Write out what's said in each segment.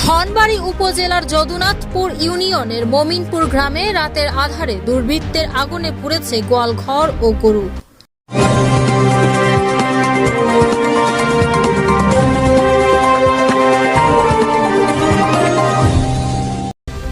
ধনবাড়ি উপজেলার যদুনাথপুর ইউনিয়নের মমিনপুর গ্রামে রাতের আধারে দুর্বৃত্তের আগুনে পুড়েছে গোয়ালঘর ও গরু।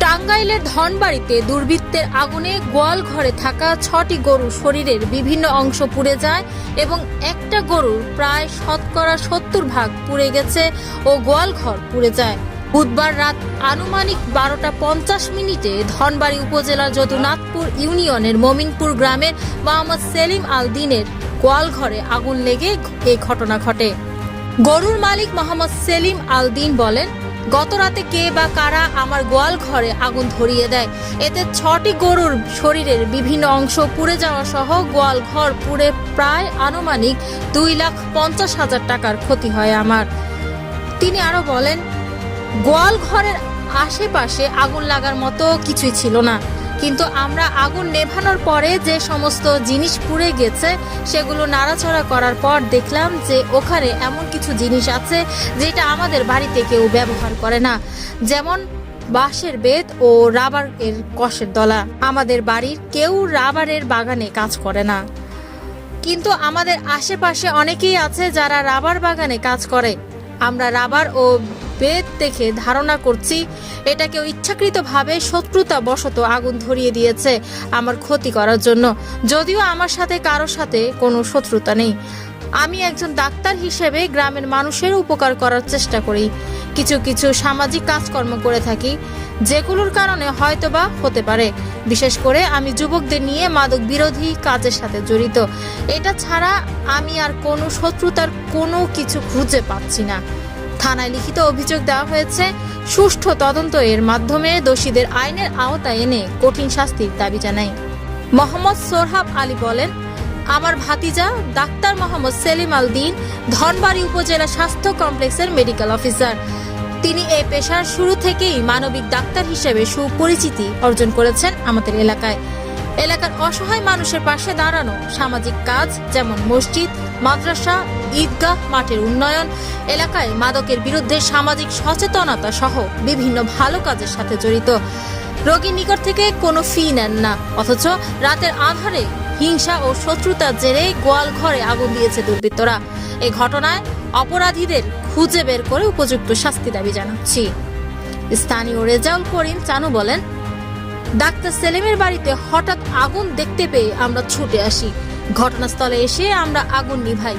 টাঙ্গাইলের ধনবাড়িতে দুর্বৃত্তের আগুনে গোয়াল ঘরে থাকা ছটি গরু শরীরের বিভিন্ন অংশ পুড়ে যায় এবং একটা গরুর প্রায় শতকরা সত্তর ভাগ পুড়ে গেছে ও গোয়াল ঘর পুড়ে যায়। বুধবার রাত আনুমানিক বারোটা পঞ্চাশ মিনিটে ধনবাড়ি উপজেলার যদুনাথপুর ইউনিয়নের মমিনপুর গ্রামের মোহাম্মদ সেলিম আল দিনের গোয়াল ঘরে আগুন লেগে এই ঘটনা ঘটে। গরুর মালিক মোহাম্মদ সেলিম আল দিন বলেন, গত রাতে কে বা কারা আমার গোয়াল ঘরে আগুন ধরিয়ে দেয়? এতে ছটি গরুর শরীরের বিভিন্ন অংশ পুড়ে যাওয়া সহ গোয়াল ঘর পুড়ে প্রায় আনুমানিক দুই লাখ পঞ্চাশ হাজার টাকার ক্ষতি হয় আমার। তিনি আরও বলেন গোয়াল ঘরের আশেপাশে আগুন লাগার মতো কিছুই ছিল না। কিন্তু আমরা আগুন নেভানোর পরে যে সমস্ত জিনিস পুড়ে গেছে, সেগুলো নাড়াচড়া করার পর দেখলাম যে ওখানে এমন কিছু জিনিস আছে যেটা আমাদের বাড়িতে কেউ ব্যবহার করে না। যেমন বাঁশের বেত ও রাবার এর কষের দলা। আমাদের বাড়ির কেউ রাবারের বাগানে কাজ করে না। কিন্তু আমাদের আশেপাশে অনেকেই আছে যারা রাবার বাগানে কাজ করে। আমরা রাবার ও বেদ দেখে ধারণা করছি এটা কেউ ইচ্ছাকৃতভাবে শত্রুতা বশত আগুন ধরিয়ে দিয়েছে আমার ক্ষতি করার জন্য। যদিও আমার সাথে কারোর সাথে কোনো শত্রুতা নেই। আমি একজন ডাক্তার হিসেবে গ্রামের মানুষের উপকার করার চেষ্টা করি। কিছু কিছু সামাজিক কাজকর্ম করে থাকি, যেগুলোর কারণে হয়তোবা হতে পারে। বিশেষ করে আমি যুবকদের নিয়ে মাদক বিরোধী কাজের সাথে জড়িত। এটা ছাড়া আমি আর কোনো শত্রুতার কোনো কিছু খুঁজে পাচ্ছি না। থানায় লিখিত অভিযোগ দেওয়া হয়েছে, সুষ্ঠু তদন্ত এর মাধ্যমে দোষীদের আইনের আওতায় এনে কঠিন শাস্তির দাবি জানাই মোহাম্মদ সোরহাব আলী বলেন, আমার ভাতিজা, ডাক্তার মোহাম্মদ সেলিম আল দিন, ধনবাড়ি উপজেলা স্বাস্থ্য কমপ্লেক্সের মেডিকেল অফিসার। তিনি এ পেশার শুরু থেকেই মানবিক ডাক্তার হিসেবে সুপরিচিতি অর্জন করেছেন আমাদের এলাকায়। এলাকার অসহায় মানুষের পাশে দাঁড়ানো সামাজিক কাজ, যেমন মসজিদ, মাদ্রাসা, ঈদগাহ, মাঠের উন্নয়ন, এলাকায় মাদকের বিরুদ্ধে সামাজিক সচেতনতা সহ বিভিন্ন ভালো কাজের সাথে জড়িত। রোগীর নিকট থেকে কোনো ফি নেন না, অথচ রাতের আধারে হিংসা ও শত্রুতার জেরে গোয়াল ঘরে আগুন দিয়েছে দুর্বৃত্তরা। এ ঘটনায় অপরাধীদের খুঁজে বের করে উপযুক্ত শাস্তি দাবি জানাচ্ছি। স্থানীয় রেজাউল করিম চানু বলেন ডাক্তার সেলিমের বাড়িতে হঠাৎ আগুন দেখতে পেয়ে আমরা ছুটে আসি। ঘটনাস্থলে এসে আমরা আগুন নিভাই।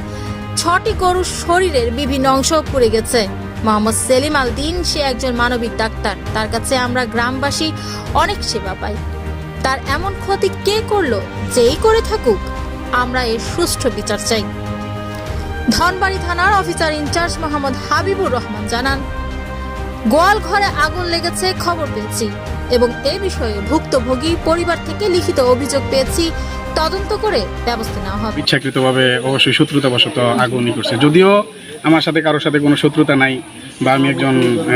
ছটি গরুর শরীরের বিভিন্ন অংশ পুড়ে গেছে। মোহাম্মদ সেলিম আল দিন, সে একজন মানবিক ডাক্তার। তার কাছে আমরা গ্রামবাসী অনেক সেবা পাই। তার এমন ক্ষতি কে করল যেই করে থাকুক, আমরা এর সুষ্ঠু বিচার চাই। ধনবাড়ি থানার officer in charge Mohammad Habibur Rahman জানান গোয়াল ঘরে আগুন লেগেছে খবর পেয়েছি। এবং এ বিষয়ে ভুক্তভোগী পরিবার থেকে লিখিত অভিযোগ পেয়েছি। তদন্ত করে ব্যবস্থা নেওয়া হবে। ইচ্ছাকৃতভাবে অবশ্যই শত্রুতাবশত আগুনই করছে যদিও আমার সাথে কারোর সাথে কোনো শত্রুতা নাই বা আমি একজন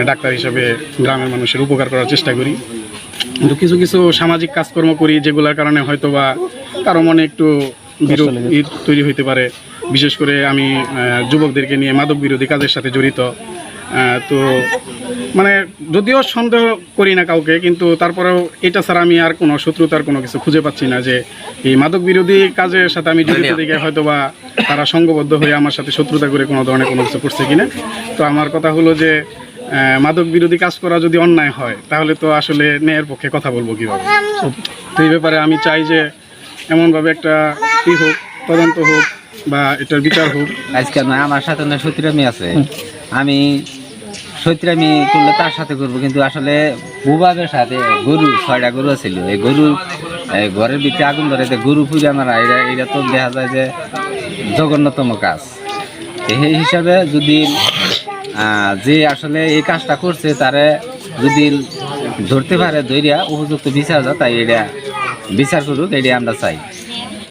ডাক্তার হিসেবে গ্রামের মানুষের উপকার করার চেষ্টা করি। কিন্তু কিছু কিছু সামাজিক কাজকর্ম করি যেগুলোর কারণে হয়তো বা কারও মনে একটু বিরোধ তৈরি হইতে পারে। বিশেষ করে আমি যুবকদেরকে নিয়ে মাদক বিরোধী কাজের সাথে জড়িত। তো মানে যদিও সন্দেহ করি না কাউকে কিন্তু তারপরেও এটা ছাড়া আমি আর কোনো শত্রুতার কোনো কিছু খুঁজে পাচ্ছি না যে এই মাদক বিরোধী কাজের সাথে আমি জড়িত দিকে হয়তো বা তারা সঙ্গবদ্ধ হয়ে আমার সাথে শত্রুতা করে কোনো ধরনের কোনো কিছু করছে কিনা। তো আমার কথা হলো যে মাদক বিরোধী কাজ করা যদি অন্যায় হয় তাহলে তো আসলে ন্যায়ের পক্ষে কথা বলব কীভাবে? তো এই ব্যাপারে আমি চাই যে এমনভাবে একটা ই হোক তদন্ত হোক বা এটার বিচার হোক। আজকে না আমার সাথে না সত্যিরামি আছে। আমি সত্যিরামি করলে তার সাথে করব, কিন্তু আসলে বুবাবের সাথে গরু ছয়টা গরু ছিল এই গরু ঘরের ভিতরে আগুন ধরে যে গরু পুজো আমার এটা এটা তো দেখা যায় যে জঘন্যতম কাজ। সেই হিসাবে যদি যে আসলে এই কাজটা করছে, তারে যদি ধরতে পারে ধৈর্য উপযুক্ত বিচার যায় তাই এটা বিচার করুক এটা আমরা চাই।